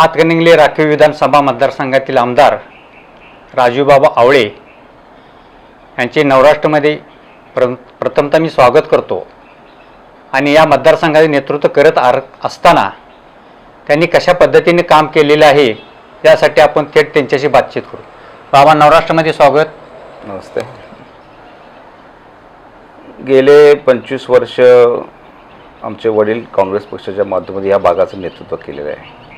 हातकणंगले राखीव विधानसभा मतदारसंघातील आमदार राजूबाबा आवळे यांचे नवराष्ट्रमध्ये प्र प्रथमतः मी स्वागत करतो. आणि या मतदारसंघाचे नेतृत्व करत आर असताना त्यांनी कशा पद्धतीने काम केलेलं आहे यासाठी आपण थेट त्यांच्याशी बातचीत करू. बाबा नवराष्ट्रामध्ये स्वागत. नमस्ते. गेले पंचवीस वर्ष आमचे वडील काँग्रेस पक्षाच्या माध्यमातून या भागाचं नेतृत्व केलेलं आहे.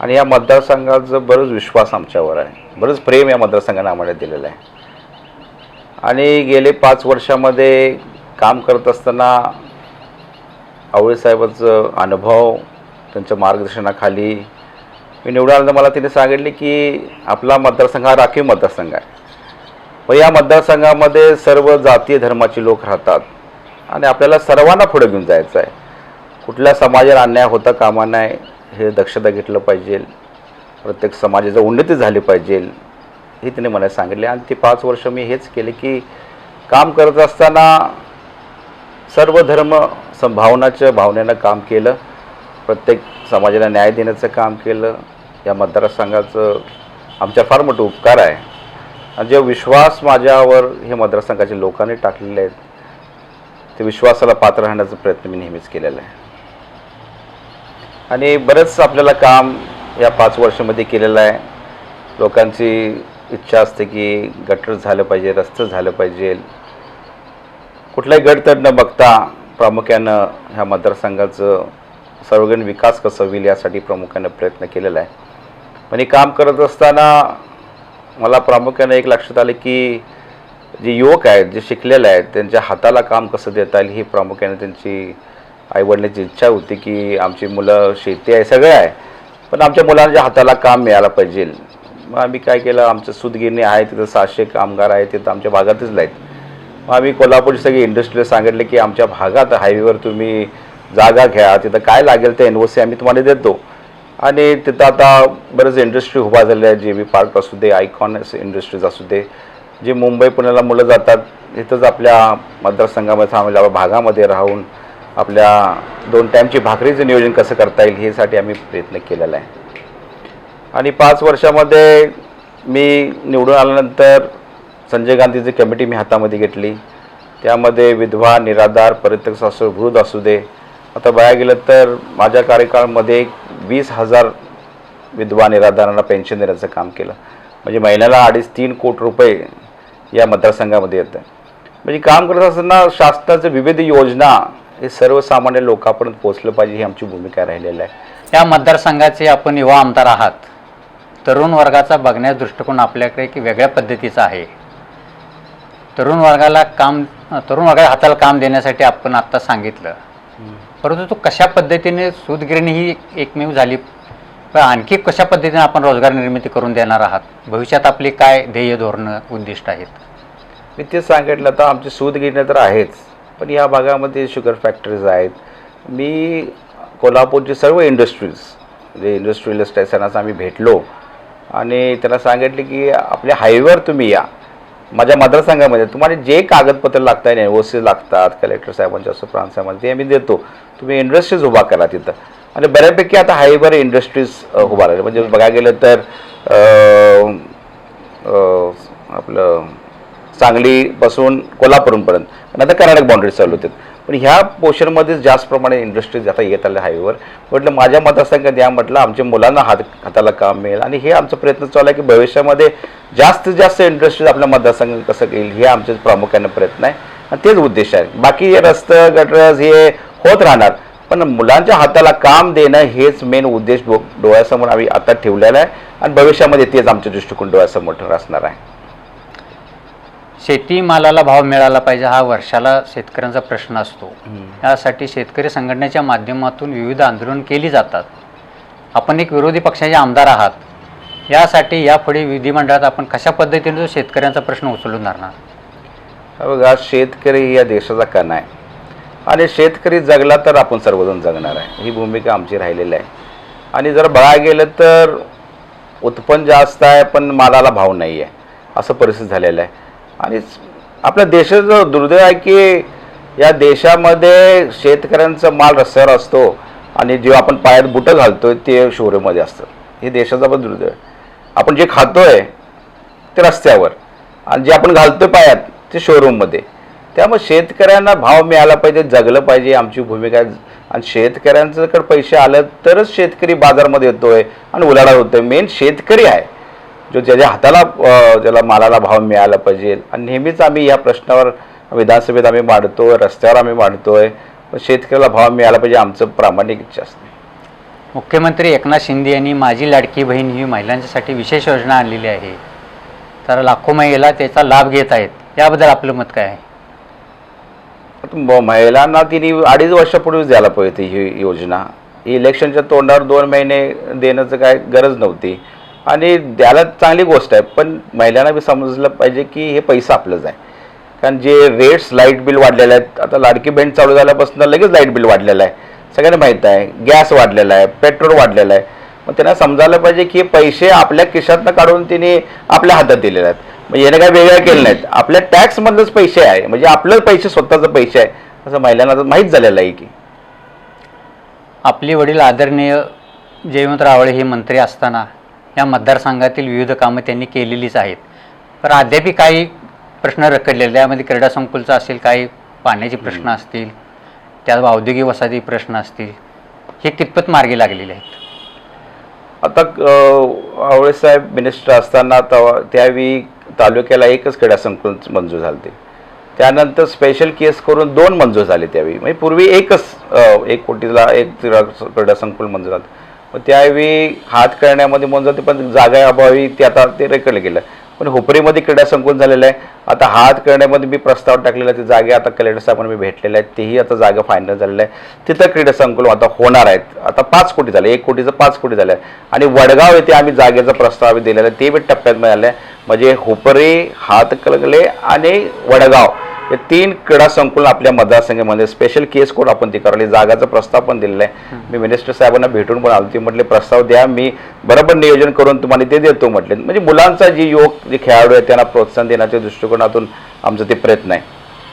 आणि या मतदारसंघाचं बरंच विश्वास आमच्यावर आहे. बरंच प्रेम या मतदारसंघाने आम्हाला दिलेलं आहे. आणि गेले पाच वर्षामध्ये काम करत असताना आवळेसाहेबांचं अनुभव त्यांच्या मार्गदर्शनाखाली मी निवडून मला तिने सांगितले की आपला मतदारसंघ हा राखीव मतदारसंघ आहे. व या मतदारसंघामध्ये सर्व जातीय धर्माचे लोक राहतात आणि आपल्याला सर्वांना पुढे घेऊन जायचं आहे. कुठल्या समाजाला अन्याय होता कामा नाही हे दक्षता घेतलं पाहिजे. प्रत्येक समाजाचं उन्नती झाली पाहिजे हे तिने मला सांगितले. आणि ती पाच वर्ष मी हेच केले की काम करत असताना सर्व धर्म संभावनाच्या भावनेनं काम केलं. प्रत्येक समाजाला न्याय देण्याचं काम केलं. या मतदारसंघाचं आमच्या फार मोठं उपकार आहे. आणि जे विश्वास माझ्यावर हे मतदारसंघाच्या लोकांनी टाकलेले आहेत ते विश्वासाला पात्र राहण्याचा प्रयत्न मी नेहमीच केलेला आहे. आणि बरंच आपल्याला काम या पाच वर्षामध्ये केलेलं आहे. लोकांची इच्छा असते की गटर झालं पाहिजे रस्तं झालं पाहिजे. कुठलाही गडतड न बघता प्रामुख्यानं ह्या मतदारसंघाचं सर्वगण विकास कसं होईल यासाठी प्रामुख्यानं प्रयत्न केलेला आहे. पण हे काम करत असताना मला प्रामुख्यानं एक लक्षात आलं की जे युवक आहेत जे शिकलेले आहेत त्यांच्या हाताला काम कसं देता येईल ही प्रामुख्याने त्यांची आईवडिलांची इच्छा होती की आमची मुलं शेती आहे सगळं आहे. पण आमच्या मुलांच्या हाताला काम मिळालं पाहिजे मग आम्ही काय केलं? आमचं सुदगिरणी आहे तिथं सहाशे कामगार आहेत तिथं आमच्या भागातच आहेत मग आम्ही कोल्हापूरची सगळी इंडस्ट्रीला सांगितले की आमच्या भागात हायवेवर तुम्ही जागा घ्या तिथं काय लागेल ते एन ओ सी आम्ही तुम्हाला देतो. आणि तिथं आता बरेच इंडस्ट्री उभा झाल्या आहे जे बी पार्क असू दे आयकॉन इंडस्ट्रीज असू दे जे मुंबई पुण्याला मुलं जातात इथंच आपल्या मतदारसंघामध्ये थांबले आपल्या भागामध्ये राहून आपल्या दोन टाईमची भाकरीचं नियोजन कसं करता येईल हेसाठी आम्ही प्रयत्न केलेला आहे. आणि पाच वर्षामध्ये मी निवडून आल्यानंतर संजय गांधीची कमिटी मी हातामध्ये घेतली. त्यामध्ये विधवा निराधार पर्यटक सासू वृद्ध असू दे. आता बघायला गेलं तर माझ्या कार्यकाळामध्ये वीस हजार विधवा निराधारांना पेन्शन देण्याचं काम केलं. म्हणजे महिन्याला अडीच तीन कोटी रुपये या मतदारसंघामध्ये येतं. म्हणजे काम करत असताना शासनाचं विविध योजना हे सर्वसामान्य लोकांपर्यंत पोहोचलं पाहिजे ही आमची भूमिका राहिलेली आहे. या मतदारसंघाचे आपण युवा आमदार आहात. तरुण वर्गाचा बघण्याचा दृष्टिकोन आपल्याकडे की वेगळ्या पद्धतीचा आहे. तरुण वर्गाला काम तरुण वर्गाला हाताला काम देण्यासाठी आपण आत्ता सांगितलं. परंतु तो कशा पद्धतीने सूतगिरणी ही एकमेव झाली? पण आणखी कशा पद्धतीने आपण रोजगार निर्मिती करून देणार आहात? भविष्यात आपली काय ध्येय धोरणं उद्दिष्ट आहेत? मी ते सांगितलं तर आमची सूतगिरण्या तर आहेच. पण या भागामध्ये शुगर फॅक्टरीज आहेत. मी कोल्हापूरची सर्व इंडस्ट्रीज जे इंडस्ट्रियलिस्ट आहेत त्यांना आम्ही भेटलो. आणि त्यांना सांगितले की आपल्या हायवेवर तुम्ही या. माझ्या मतदारसंघामध्ये तुम्हाला जे कागदपत्र लागत आहे ओ सी लागतात कलेक्टर साहेबांच्या असं प्रांत साहेबांचं ते आम्ही देतो. तुम्ही इंडस्ट्रीज उभा करा तिथं. आणि बऱ्यापैकी आता हायवेवर इंडस्ट्रीज उभा राहिले म्हणजे बघायला गेलं तर आपलं सांगलीपासून कोल्हापूरपर्यंत नंतर कर्नाटक बाउंड्री चालू होते. पण ह्या पोर्शनमध्ये जास्त प्रमाणे इंडस्ट्रीज आता येत आल्या हायवेवर म्हटलं माझ्या मतदारसंघात या म्हटलं आमच्या मुलांना हात हाताला काम मिळेल. आणि हे आमचा प्रयत्न चालू आहे की भविष्यामध्ये जास्तीत जास्त इंडस्ट्रीज आपल्या मतदारसंघात कसं येईल हे आमचे प्रामुख्याने प्रयत्न आहे. आणि तेच उद्देश आहे. बाकी रस्तं गटरज हे होत राहणार. पण मुलांच्या हाताला काम देणं हेच मेन उद्देश डो डोळ्यासमोर आम्ही आता ठेवलेला आहे. आणि भविष्यामध्ये तेच आमचे दृष्टिकोन डोळ्यासमोर असणार आहे. शेतीमालाला भाव मिळाला पाहिजे हा वर्षाला शेतकऱ्यांचा प्रश्न असतो. यासाठी शेतकरी संघटनेच्या माध्यमातून विविध आंदोलन केली जातात. आपण एक विरोधी पक्षाचे आमदार आहात. यासाठी यापुढे विधिमंडळात आपण कशा पद्धतीने तो शेतकऱ्यांचा प्रश्न उचलून धरणार बघा शेतकरी या देशाचा कणा आहे. आणि शेतकरी जगला तर आपण सर्वजण जगणार आहे. ही भूमिका आमची राहिलेली आहे. आणि जर बघायला गेलं तर उत्पन्न जास्त आहे पण मालाला भाव नाही आहे असं परिस्थिती झालेलं आहे. आणि आपल्या देशाचं दुर्दैव आहे की या देशामध्ये शेतकऱ्यांचा माल रस्त्यावर असतो आणि जेव्हा आपण पायात बुटं घालतोय ते शोरूममध्ये असतं. हे देशाचा पण दुर्दैव आहे. आपण जे खातोय ते रस्त्यावर आणि जे आपण घालतोय पायात ते शोरूममध्ये. त्यामुळे शेतकऱ्यांना भाव मिळाला पाहिजे जगलं पाहिजे आमची भूमिका. आहे आणि शेतकऱ्यांच्याकडे पैसे आलं तरच शेतकरी बाजारमध्ये येतोय आणि उलाढाल होतोय. मेन शेतकरी आहे. जो ज्याच्या हाताला ज्याला मालाला भाव मिळाला पाहिजे. आणि नेहमीच आम्ही या प्रश्नावर विधानसभेत आम्ही मांडतोय रस्त्यावर आम्ही मांडतोय पण शेतकऱ्याला भाव मिळाला पाहिजे आमचं प्रामाणिक इच्छा असते. मुख्यमंत्री एकनाथ शिंदे यांनी माझी लाडकी बहीण ही महिलांच्यासाठी विशेष योजना आणलेली आहे. तर लाखो महिला त्याचा लाभ घेत आहेत. याबद्दल आपलं मत काय आहे? महिलांना तिने अडीच वर्षापूर्वीच द्यायला पाहिजे ही योजना. इलेक्शनच्या तोंडावर दोन महिने देण्याचं काय गरज नव्हती. आणि द्यायला चांगली गोष्ट आहे पण महिलांना बी समजलं पाहिजे की हे पैसा आपलंच आहे. कारण जे रेट्स लाइट बिल वाढलेलं आहेत आता लाडकी बँड चालू झाल्यापासून लगेच लाइट बिल वाढलेलं आहे. सगळ्यांना माहीत आहे गॅस वाढलेला आहे पेट्रोल वाढलेलं आहे. मग त्यांना समजायला पाहिजे की हे पैसे आपल्या खिशातनं काढून तिने आपल्या हातात दिलेले आहेत. मग याने काय वेगळं केलं नाहीत. आपल्या टॅक्समधलंच पैसे आहे. म्हणजे आपलं पैसे स्वतःचं पैसे आहे. असं महिलांना आता माहीत झालेलं आहे की. आपले वडील आदरणीय जयवंत रावळे हे मंत्री असताना या मतदारसंघातील विविध कामं त्यांनी केलेलीच आहेत. पण अद्यापही काही प्रश्न रखडलेले त्यामध्ये क्रीडा संकुलचा असेल काही पाण्याचे प्रश्न असतील त्या औद्योगिक वसाहती प्रश्न असतील हे कितपत मार्गी लागलेले आहेत? आता आवळे साहेब मिनिस्टर असताना त्यावेळी तालुक्याला एकच क्रीडा संकुल मंजूर झाले त्यानंतर स्पेशल केस करून दोन मंजूर झाले त्यावेळी. म्हणजे पूर्वी एकच एक कोटीला एक क्रीडा संकुल मंजूर झालं. त्यावेळी हात करण्यामध्ये म्हणून जाते पण जागा अभावी ते आता ते रेकडलं गेलं. पण हुपरीमध्ये क्रीडा संकुल झालेलं आहे. आता हात करण्यामध्ये मी प्रस्ताव टाकलेला आहे ते जागे आता कलेक्टर साहेबांना मी भेटलेले आहेत. तेही आता जागा फायनल झालेलं आहे. तिथं क्रीडा संकुल आता होणार आहेत. आता पाच कोटी झाले एक कोटीचं पाच कोटी झालं. आहे आणि वडगाव येथे आम्ही जागेचा प्रस्ताव आम्ही दिलेला आहे. ते बी टप्प्यात मिळालं. आहे म्हणजे हुपरी हातकलगले आणि वडगाव. हे तीन क्रीडा संकुल आपल्या मतदारसंघामध्ये स्पेशल केस कोड आपण ते करवले जागाचा प्रस्ताव पण दिलेला आहे. मी मिनिस्टर साहेबांना भेटून पण आलो. ते म्हटले प्रस्ताव द्या. मी बरोबर नियोजन करून तुम्हाला ते देतो म्हटले. म्हणजे मुलांचा जे युवक जे खेळाडू आहेत त्यांना प्रोत्साहन देण्याच्या दृष्टिकोनातून आमचं ते प्रयत्न आहे.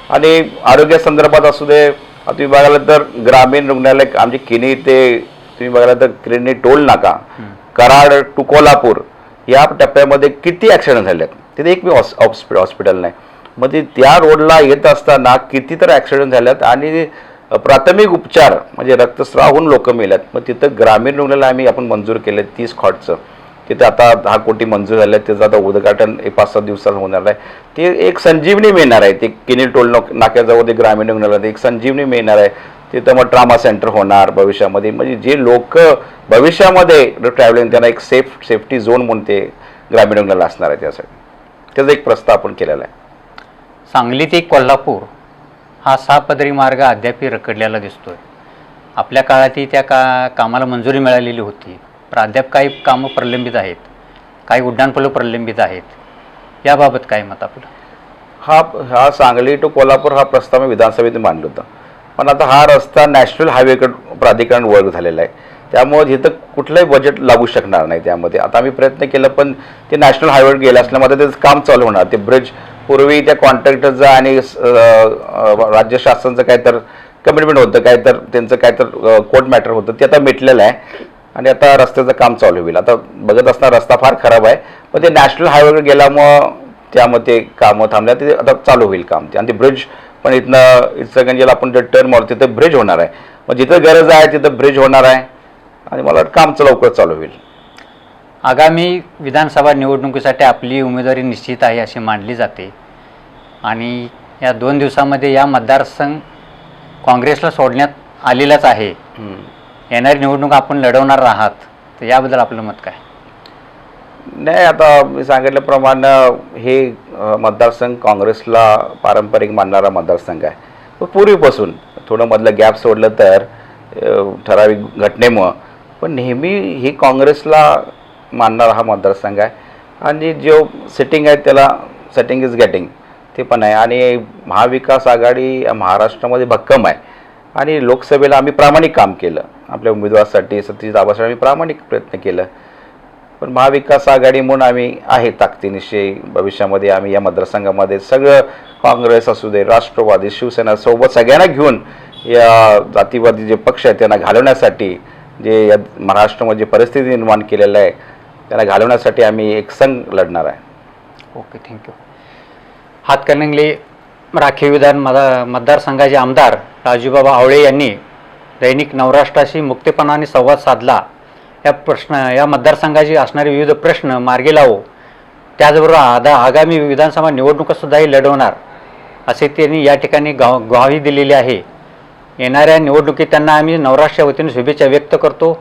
आणि आरोग्या संदर्भात असू दे तुम्ही बघायला तर ग्रामीण रुग्णालय आमचे किनी ते तुम्ही बघायला तर किनी टोल नाका. कराड टू कोल्हापूर या टप्प्यामध्ये किती ॲक्सिडेंट झाले आहेत तिथे एक मी हॉस्पिटल हॉस्पिटल नाही. मग ते त्या रोडला येत असताना किती तर ॲक्सिडेंट झाल्यात आणि प्राथमिक उपचार म्हणजे रक्तस्राव होऊन लोक मेल्यात. मग तिथं ग्रामीण रुग्णालय आम्ही आपण मंजूर केलं तीस खॉटचं. तिथं आता दहा कोटी मंजूर झाले आहेत त्याचं आता उद्घाटन एक पाच सात दिवसात होणार आहे. ते एक संजीवनी मिळणार आहे. ते किनील टोल नाक्याजवळ ते ग्रामीण रुग्णालयात एक संजीवनी मिळणार आहे. तिथं मग ट्रामा सेंटर होणार भविष्यामध्ये. म्हणजे जे लोक भविष्यामध्ये ट्रॅव्हलिंग त्यांना एक सेफ सेफ्टी झोन म्हणून ते ग्रामीण रुग्णालय असणार आहे त्यासाठी. त्याचा एक प्रस्ताव आपण केलेला आहे. सांगली ते कोल्हापूर हा सहा पदरी मार्ग अद्यापही रखडलेला दिसतो आहे आपल्या काळातही त्या का कामाला मंजुरी मिळालेली होती. पण अद्याप काही कामं प्रलंबित आहेत. काही उड्डाणपुलं प्रलंबित आहेत. याबाबत काय मत आपलं? हा हा सांगली टू कोल्हापूर हा प्रस्ताव मी विधानसभेत मांडला होता. पण आता हा रस्ता नॅशनल हायवेकडे प्राधिकरण वर्ग झालेला आहे. त्यामुळे इथं कुठलंही बजेट लागू शकणार नाही त्यामध्ये. आता आम्ही प्रयत्न केला पण ते नॅशनल हायवेवर गेलं असल्यामुळे त्याचं काम चालू होणार. ते ब्रिज पूर्वी त्या कॉन्ट्रॅक्टरचं आणि राज्य शासनाचं काय तर कमिटमेंट होतं काय तर त्यांचं काय तर कोर्ट मॅटर होतं ते आता मिटलेलं आहे. आणि आता रस्त्याचं काम चालू होईल आता बघत असताना रस्ता फार खराब आहे. पण ते नॅशनल हायवेवर गेल्यामुळं त्यामध्ये कामं थांबल्या ते आता चालू होईल काम. ते आणि ते ब्रिज पण इथनं इचलकरंजीला आपण जे टर्न मारू तिथं ब्रिज होणार आहे. मग जिथं गरज आहे तिथं ब्रिज होणार आहे. आणि मला कामचं लवकर चालू होईल. आगामी विधानसभा निवडणुकीसाठी आपली उमेदवारी निश्चित आहे अशी मानली जाते. आणि या दोन दिवसामध्ये या मतदारसंघ काँग्रेसला सोडण्यात आलेलाच आहे. येणारी निवडणूक आपण लढवणार आहात. तर याबद्दल आपलं मत काय? नाही आता मी सांगितल्याप्रमाणे हे मतदारसंघ काँग्रेसला पारंपरिक मानणारा मतदारसंघ आहे. पण पूर्वीपासून थोडं मधलं गॅप सोडलं तर ठराविक घटनेमुळं. पण नेहमी ही काँग्रेसला मानणारा हा मतदारसंघ आहे. आणि जो सेटिंग आहे त्याला सेटिंग इज गेटिंग ते पण आहे. आणि महाविकास आघाडी महाराष्ट्रामध्ये भक्कम आहे. आणि लोकसभेला आम्ही प्रामाणिक काम केलं. आपल्या उमेदवारासाठी सतीश दाबासाठी आम्ही प्रामाणिक प्रयत्न केलं. पण महाविकास आघाडी म्हणून आम्ही आहे ताकदीनिशी. भविष्यामध्ये आम्ही या मतदारसंघामध्ये सगळं काँग्रेस असू दे राष्ट्रवादी शिवसेना सोबत सगळ्यांना घेऊन या जातीवादी जे पक्ष आहेत त्यांना घालवण्यासाठी जे या महाराष्ट्रामध्ये परिस्थिती निर्माण केलेलं आहे त्याला घालवण्यासाठी आम्ही एक संघ लढणार आहे. ओके थँक्यू हातकणंगले राखीव विधान मदा मतदारसंघाचे आमदार राजूबाबा आवळे यांनी दैनिक नवराष्ट्राशी मुक्तपणाने संवाद साधला. या प्रश्न या मतदारसंघाचे असणारे विविध प्रश्न मार्गी लावो. त्याचबरोबर आदा आगामी विधानसभा निवडणुकासुद्धाही लढवणार असे त्यांनी या ठिकाणी गाव ग्वाही दिलेली आहे. येणाऱ्या निवडणुकीत त्यांना आम्ही नवराष्ट्राच्या वतीने शुभेच्छा व्यक्त करतो.